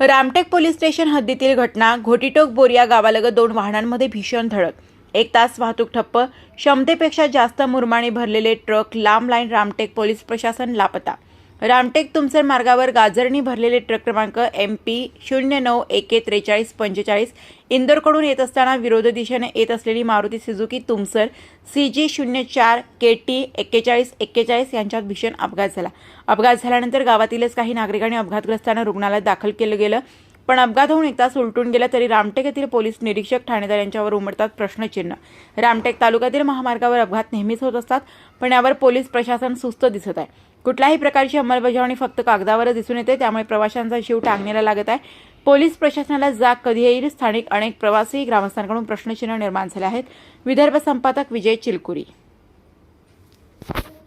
Ramtek police station हद्दीतील घटना घोटीटोक बोरिया गावालगत दोन वाहनांमध्ये भीषण धडक. एक तास वाहतूक ठप्प क्षमतेपेक्षा जास्त मुरमाने भरलेले ट्रक लांब लाईन रामटेक पोलीस प्रशासन लापता. रामटेक तुमसर मार्गावर गाजरणी भरलेले ट्रक क्रमांक एम पी शून्य नऊ एके त्रेचाळीस पंचेचाळीस. इंदोरकडून येत असताना विरोध दिशेने येत असलेली Maruti Suzuki Tumsar C G शून्य चार के टी एक्केचाळीस एक्केचाळीस यांच्यात भीषण अपघात झाला. अपघात झाल्यानंतर गावातीलच काही नागरिकांनी अपघातग्रस्तांना रुग्णालयात दाखल केलं गेलं. पण अपघात होऊन एक तास उलटून गेला तरी रामटेक येथील पोलीस निरीक्षक ठाणेदार यांच्यावर उमटतात प्रश्नचिन्ह. रामटेक तालुक्यातील महामार्गावर अपघात नेहमीच होत असतात पण यावर पोलीस प्रशासन सुस्त दिसत आहे. कुठल्याही प्रकारची अंमलबजावणी फक्त कागदावरच दिसून येते त्यामुळे प्रवाशांचा जीव टांगण्याला लागत आहे. पोलीस प्रशासनाला जाग कधी येईल स्थानिक अनेक प्रवासी ग्रामस्थांकडून प्रश्नचिन्ह निर्माण झाले आहेत. विदर्भ संपादक विजय चिलकुरी.